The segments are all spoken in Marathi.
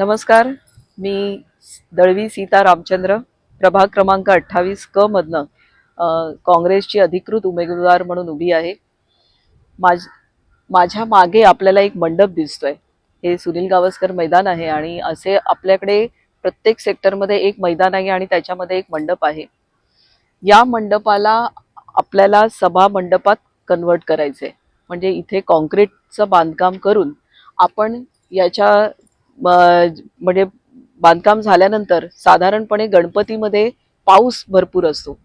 नमस्कार. मी दळवी सीता रामचंद्र प्रभाग क्रमांक अठ्ठावीस क मधनं काँग्रेसची अधिकृत उमेदवार म्हणून उभी आहे. माझ माझ्या मागे आपल्याला एक मंडप दिसतोय. हे सुनील गावस्कर मैदान आहे आणि असे आपल्याकडे प्रत्येक सेक्टरमध्ये एक मैदान आहे आणि त्याच्यामध्ये एक मंडप आहे. या मंडपाला आपल्याला सभा मंडपात कन्वर्ट करायचंय. म्हणजे इथे कॉन्क्रीटचं बांधकाम करून आपण याच्या म्हणजे बांधकाम झाल्यानंतर साधारणपणे गणपतीमध्ये पाऊस भरपूर असतो.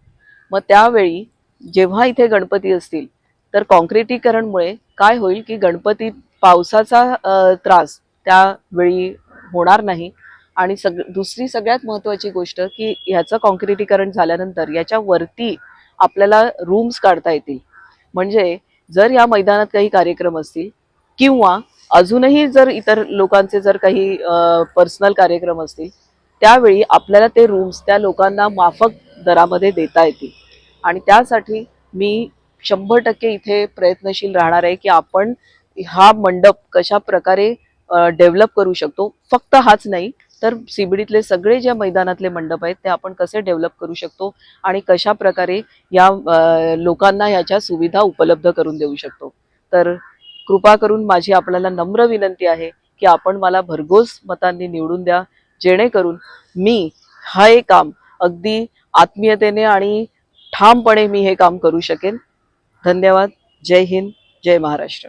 मग त्यावेळी जेव्हा इथे गणपती असतील तर कॉन्क्रिटीकरणमुळे काय होईल की गणपती पावसाचा त्रास त्यावेळी होणार नाही. आणि सग दुसरी सगळ्यात महत्त्वाची गोष्ट की ह्याचं कॉन्क्रिटीकरण झाल्यानंतर याच्या वरती आपल्याला रूम्स काढता येतील. म्हणजे जर या मैदानात काही कार्यक्रम असतील किंवा अजूनही जर इतर लोकांचे जर काही पर्सनल कार्यक्रम असतील त्यावेळी आपल्याला ते रूम्स त्या लोकांना माफक दरामध्ये देता येतील. आणि त्यासाठी मी शंभर टक्के इथे प्रयत्नशील राहणार आहे की आपण हा मंडप कशा प्रकारे डेव्हलप करू शकतो. फक्त हाच नाही तर सीबीडीतले सगळे ज्या मैदानातले मंडप आहेत ते आपण कसे डेव्हलप करू शकतो आणि कशा प्रकारे या लोकांना ह्याच्या सुविधा उपलब्ध करून देऊ शकतो. तर कृपा करून माझी आपल्याला नम्र विनंती आहे की आपण मला भरघोस मतांनी निवडून द्या जेणेकरून मी हा हे काम अगदी आत्मीयतेने आणि ठामपणे मी हे काम करू शकेन. धन्यवाद. जय हिंद. जय महाराष्ट्र.